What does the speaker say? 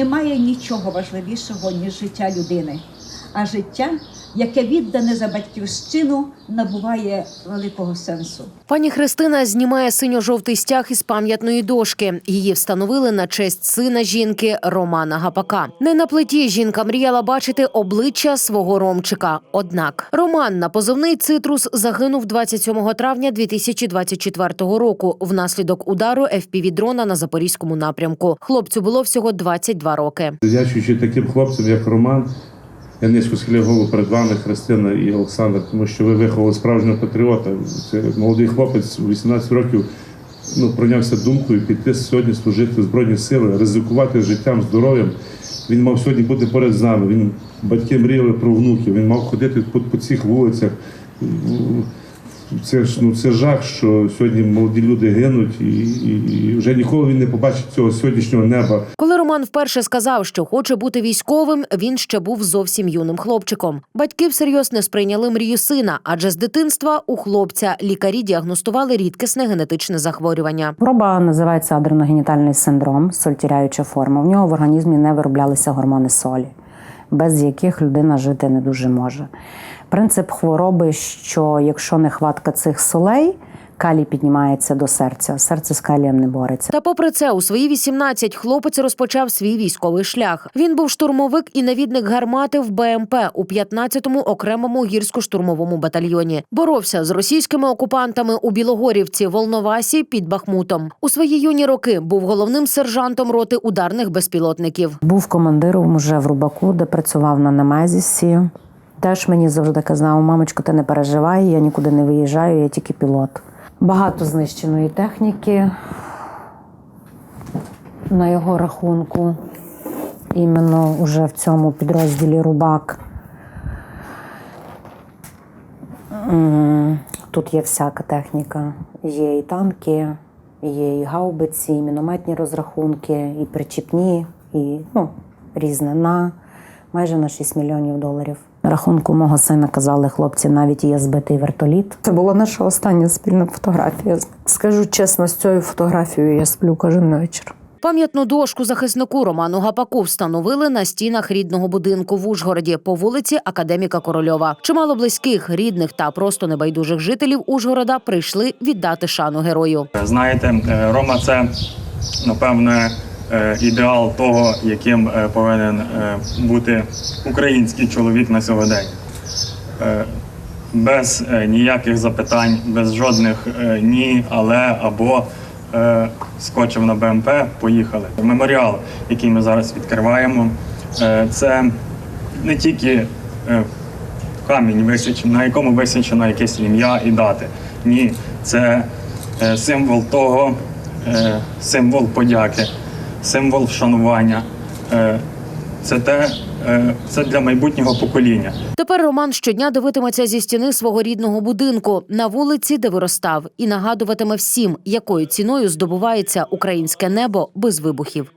Немає нічого важливішого, ніж життя людини. А життя, яке віддане за батьківщину, набуває великого сенсу. Пані Христина знімає синьо-жовтий стяг із пам'ятної дошки. Її встановили на честь сина жінки Романа Гапака. Не на плиті жінка мріяла бачити обличчя свого Ромчика. Однак Роман на позивний цитрус загинув 27 травня 2024 року внаслідок удару FPV-дрона на запорізькому напрямку. Хлопцю було всього 22 роки. Дячуючи таким хлопцям, як Роман, я низько схиляю голову перед вами, Христина і Олександр, тому що ви виховали справжнього патріота. Це молодий хлопець у 18 років ну, пройнявся думкою піти сьогодні служити в Збройні сили, ризикувати життям, здоров'ям. Він мав сьогодні бути поряд з нами. Він батьки мріяли про внуків. Він мав ходити по, по цих вулицях. Це ж ну це жах, що сьогодні молоді люди гинуть, і, і, і вже ніколи він не побачить цього сьогоднішнього неба. Коли Роман вперше сказав, що хоче бути військовим, він ще був зовсім юним хлопчиком. Батьки всерйоз не сприйняли мрію сина, адже з дитинства у хлопця лікарі діагностували рідкісне генетичне захворювання. Хвороба називається адреногенітальний синдром, сольтіряюча форма. В нього в організмі не вироблялися гормони солі, без яких людина жити не дуже може. Принцип хвороби, що якщо нехватка цих солей, калій піднімається до серця, серце з калієм не бореться. Та попри це, у свої 18 хлопець розпочав свій військовий шлях. Він був штурмовик і навідник гармати в БМП у 15-му окремому гірсько-штурмовому батальйоні. Боровся з російськими окупантами у Білогорівці, Волновасі під Бахмутом. У свої юні роки був головним сержантом роти ударних безпілотників. Був командиром уже в Рубаку, де працював на Немезісі. Теж мені завжди казав, мамочко, ти не переживай, я нікуди не виїжджаю, я тільки пілот. Багато знищеної техніки на його рахунку. Іменно уже в цьому підрозділі Рубак. Тут є всяка техніка. Є і танки, є і гаубиці, і мінометні розрахунки, і причіпні, і ну, різне на майже на 6 мільйонів доларів. На рахунку мого сина казали хлопці, навіть є збитий вертоліт. Це була наша остання спільна фотографія. Скажу чесно, з цією фотографією я сплю кожен вечір. Пам'ятну дошку захиснику Роману Гапаку встановили на стінах рідного будинку в Ужгороді по вулиці Академіка Корольова. Чимало близьких, рідних та просто небайдужих жителів Ужгорода прийшли віддати шану герою. Знаєте, е, Рома це напевне ідеал того, яким е, повинен е, бути український чоловік на сьогодення. Е, Без е, ніяких запитань, без жодних е, ні, але або е, скочив на БМП, поїхали. Меморіал, який ми зараз відкриваємо, е, це не тільки е, камінь на якому висічено якесь ім'я і дати. Ні, це е, символ того, е, символ подяки, символ вшанування. Е, Це те, е, це для майбутнього покоління. Тепер Роман щодня дивитиметься зі стіни свого рідного будинку на вулиці, де виростав, і нагадуватиме всім, якою ціною здобувається українське небо без вибухів.